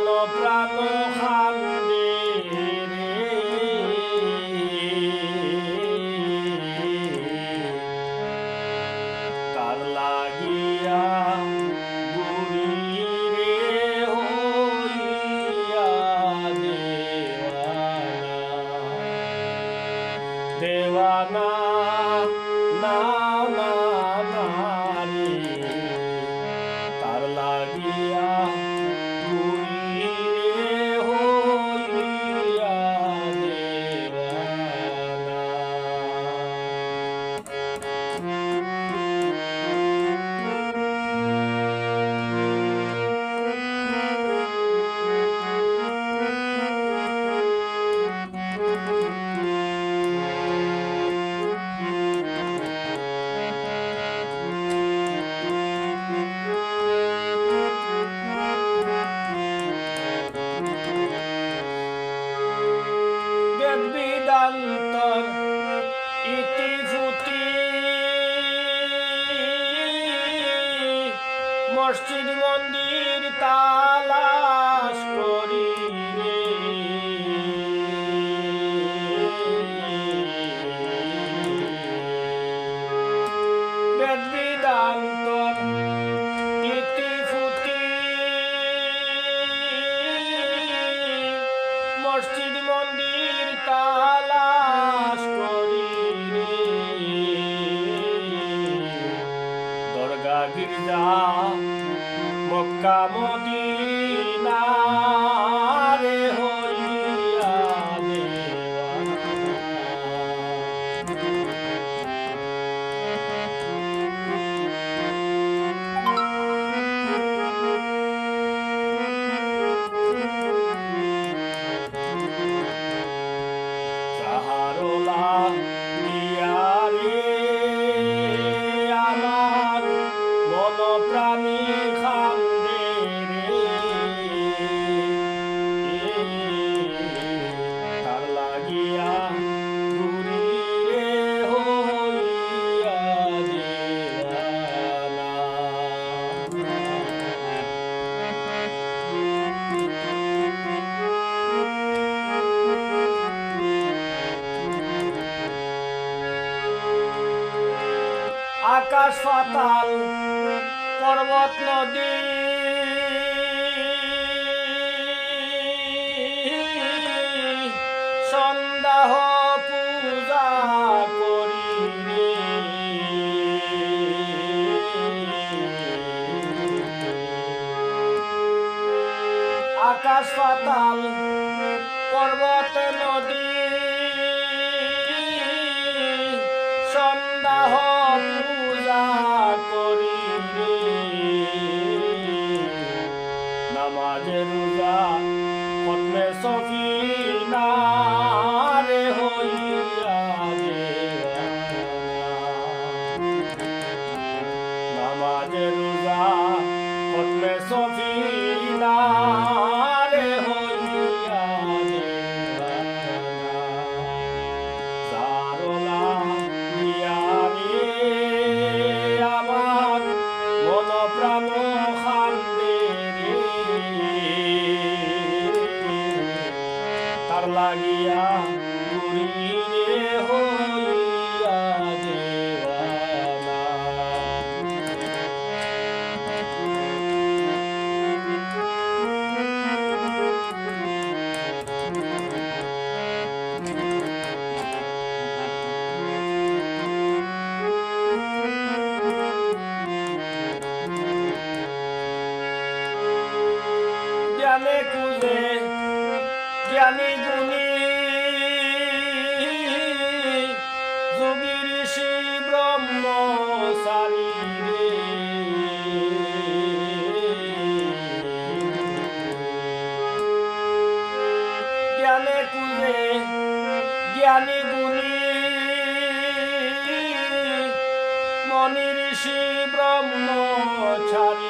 জল প্রাণ ষষ্ঠীর মন্দির তালা। হাসপাতাল পর্বত নদী। সন্দেহ পূজা করি আকাশ পাতাল পর্বত নদী। জ্ঞানী গুণী। যোগী ঋষি ব্রহ্মচারী। জ্ঞানে কুলে জ্ঞানী গুণী। মনি ঋষি ব্রহ্মচারী।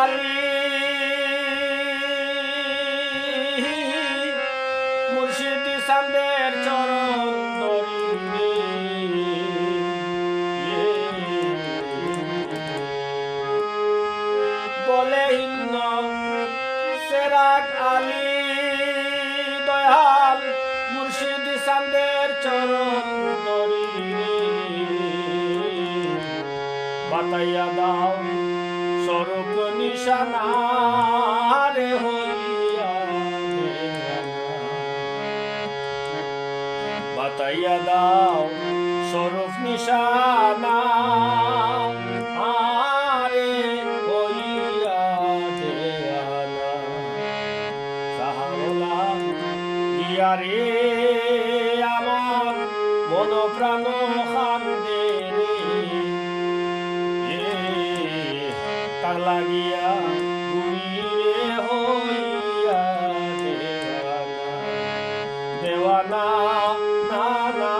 আলী মুর্শিদি চরণ বলে হিন্দ সেরাট আলী দয়াল মুর্শিদি সান্দের চরণ দাও স্বরূপ নিশানা রে হইয়া। বাতাইয়া দাও স্বরূপ নিশানা লাগিয়া ঘুরি রে হইয়া দেওয়ানা না না